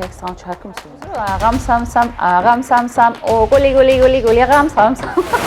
ჩეკს გამჩარკი მსუზრო აღამ სამ სამ აღამ სამ სამ ო გული გული გული გული აღამ სამ სამ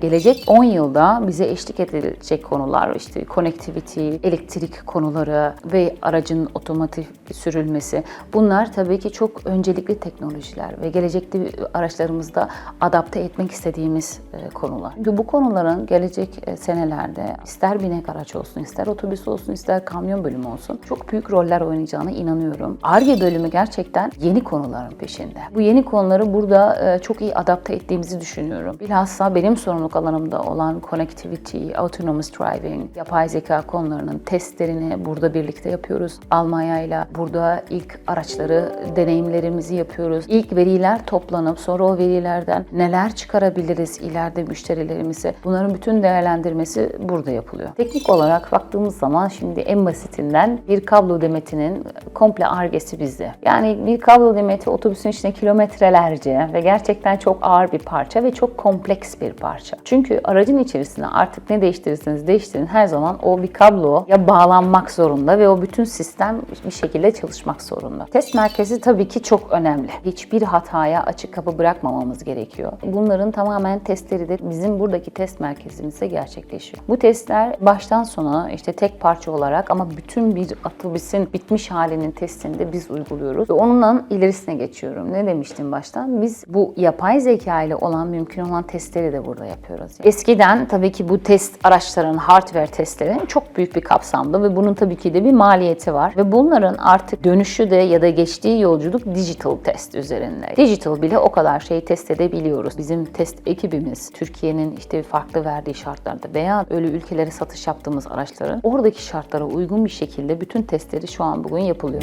Gelecek 10 yılda bize eşlik edilecek konular işte connectivity, elektrik konuları ve aracın otomatik sürülmesi. Bunlar tabii ki çok öncelikli teknolojiler ve gelecekte araçlarımızda adapte etmek istediğimiz e, konular. Çünkü bu konuların gelecek e, senelerde ister binek araç olsun, ister otobüs olsun, ister kamyon bölümü olsun çok büyük roller oynayacağına inanıyorum. ARGE bölümü gerçekten yeni konuların peşinde. Bu yeni konuları burada e, çok iyi adapte ettiğimizi düşünüyorum. Bilhassa benim sorumluluk alanımda olan connectivity, autonomous driving, yapay zeka konularının testlerini burada birlikte yapıyoruz. Almanya ile burada ilk araçları deneyimlerimizi yapıyoruz. İlk veriler toplanıp sonra o verilerden neler çıkarabiliriz ileride müşterilerimize bunların bütün değerlendirmesi burada yapılıyor. Teknik olarak baktığımız zaman şimdi en basitinden bir kablo demetinin komple argesi bizde. Yani bir kablo demeti otobüsün içine kilometrelerce ve gerçekten çok ağır bir parça ve çok kompleks bir parça. Çünkü aracın içerisinde artık ne değiştirirseniz değiştirin her zaman o bir kablo ya bağlanmak zorunda ve o bütün sistem bir şekilde çalışmak zorunda. Test merkezi tabii ki çok önemli. Hiçbir hataya açık kapı bırakmamamız gerekiyor. Bunların tamamen testleri de bizim buradaki test merkezimizde gerçekleşiyor. Bu testler baştan sona işte tek parça olarak ama bütün bir otobüsün bitmiş halinin testini de biz uyguluyoruz. Ve onunla ilerisine geçiyorum. Ne demiştim baştan? Biz bu yapay zeka ile olan mümkün olan testleri de burada yapıyoruz. Eskiden tabii ki bu test araçların hardware testleri çok büyük bir kapsamdı ve bunun tabii ki de bir maliyeti var. Ve bunların artık dönüşü de ya da geçtiği yolculuk digital test üzerinde. Digital bile o kadar şeyi test edebiliyoruz. Bizim test ekibimiz Türkiye'nin işte farklı verdiği şartlarda veya öyle ülkelere satış yaptığımız araçların oradaki şartlara uygun bir şekilde bütün testleri şu an bugün yapılıyor.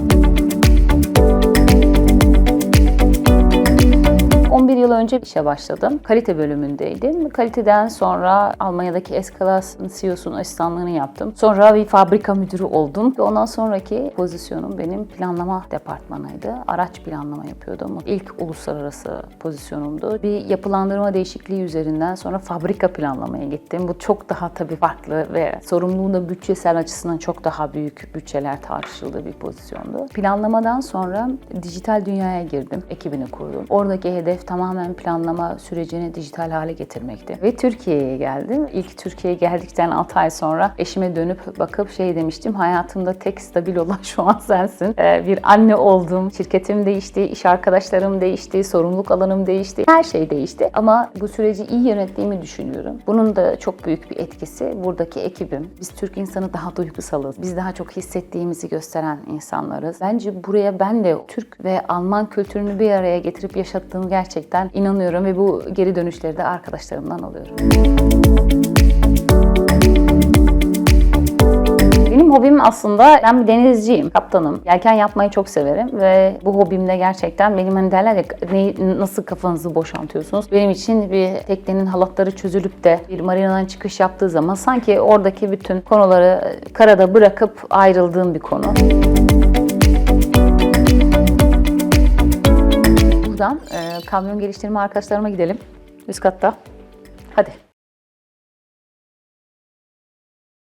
11 yıl önce işe başladım. Kalite bölümündeydim. Kaliteden sonra Almanya'daki Eskalas CEO'sunun asistanlığını yaptım. Sonra bir fabrika müdürü oldum. Ve ondan sonraki pozisyonum benim planlama departmanıydı. Araç planlama yapıyordum. İlk uluslararası pozisyonumdu. Bir yapılandırma değişikliği üzerinden sonra fabrika planlamaya gittim. Bu çok daha tabii farklı ve sorumluluğu da bütçesel açısından çok daha büyük bütçeler tartışıldığı bir pozisyondu. Planlamadan sonra dijital dünyaya girdim. Ekibini kurdum. Oradaki hedef tamamen planlama sürecini dijital hale getirmekti. Ve Türkiye'ye geldim. İlk Türkiye'ye geldikten 6 ay sonra eşime dönüp bakıp şey demiştim. Hayatımda tek stabil olan şu an sensin. Ee, bir anne oldum. Şirketim değişti, iş arkadaşlarım değişti, sorumluluk alanım değişti. Her şey değişti. Ama bu süreci iyi yönettiğimi düşünüyorum. Bunun da çok büyük bir etkisi buradaki ekibim. Biz Türk insanı daha duygusalız. Biz daha çok hissettiğimizi gösteren insanlarız. Bence buraya ben de Türk ve Alman kültürünü bir araya getirip yaşattığım gerçekten inanıyorum ve bu geri dönüşleri de arkadaşlarımdan alıyorum. Benim hobim aslında ben bir denizciyim, kaptanım. Yelken yapmayı çok severim ve bu hobimde gerçekten benim hani derler ya ne, nasıl kafanızı boşaltıyorsunuz. Benim için bir teknenin halatları çözülüp de bir marinadan çıkış yaptığı zaman sanki oradaki bütün konuları karada bırakıp ayrıldığım bir konu. Buradan e, kamyon geliştirme arkadaşlarıma gidelim. Üst katta. Hadi.